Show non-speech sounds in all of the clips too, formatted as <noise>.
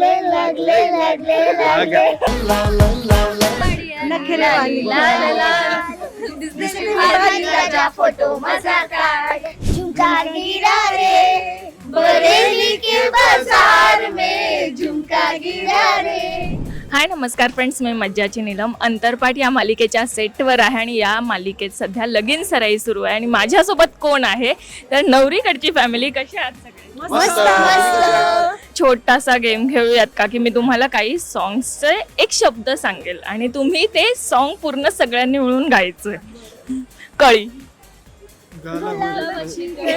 लागले लागले लागले लागले. फोटो मजा काढ झुमका गिरा रे बरेली के बाजार में झुमका गिरा रे हाय नमस्कार फ्रेंड्स मी मज्जाची नीलम. अंतरपाठ या मालिकेच्या सेटवर आहे आणि या मालिकेत सध्या लगीन सराई सुरू आहे. आणि माझ्यासोबत कोण आहे? तर नवरीकडची फॅमिली कशी आहात सगळे? मस्त मस्त. छोटासा गेम खेळूयात का की मी तुम्हाला काही सॉंग्सचे एक शब्द सांगेल आणि तुम्ही ते सॉन्ग पूर्ण सगळ्यांनी मिळून गायचं कळी गुलाबाची कळी.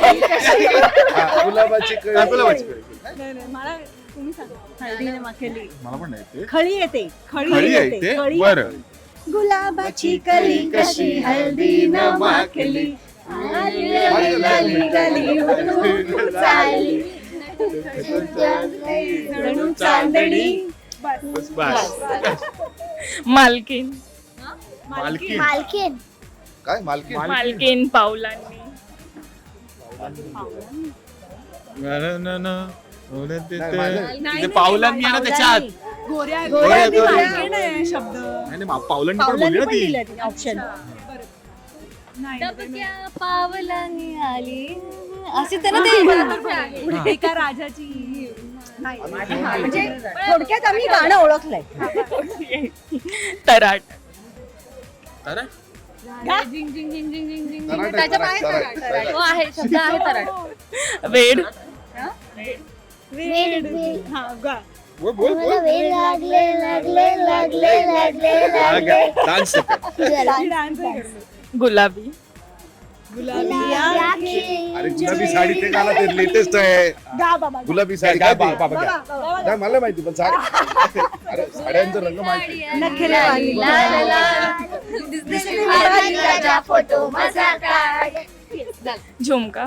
गुलाबाची कळी. मला तुम्ही सांगा हळदीने माखेली मला पण नाही येते. खळी येते खळी येते बरं गुलाबाची कली कशी हळदीनं माखली आली गाली जणू चांदणी बस बस मालकीन. मालकी मालकीन. काय मालकी मालकीन पावलांनी. न- न- न- न- ते- ते- नाही, माझं- ते नाही, पावलांनी आहे ना त्याच्यात. गोऱ्या गोऱ्या- गोऱ्या गोऱ्या. मालकीण आहे शब्द. नाही नाही, मा- पावलांनी पण बोलली ना ती. ऑप्शन पावलांनी आली. अशी तर ना ते एका राजाची नाही. म्हणजे थोडक्यात आम्ही गाणं ओळखलंय. तराट. अरे जिंग जिंग जिंग जिंग जिंग जिंग तराट आहे, त्याच्या तराट, बाहेर तराट, तराट. तराट. हो आहे शब्द आहे तराट. वेड. वेड. हा गा. बोल बोल. मला बोल वेळ लागले लागले लागले लागले लागले. डान्स चला. ही dance आहे करतो. गुलाबी. अरे गुलाबी साडी ते गाणं ते लेटेस्ट आहे. गा बाबा गुलाबी साडी काय काय ते? नाही मला माहिती पण साडी <laughs> अरे साड्यांचा रंग माहिती. फोटो मजा काढ झुमका.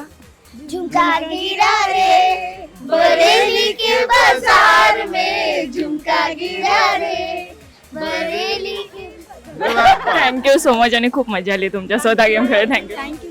झुमका गिरा रे. बरेली के बाजार में झुमका गिरा रे. बरेली के थँक्यू सो मच आणि खूप मजा आली तुमच्या स्वतः गेम खेळ thank you thank you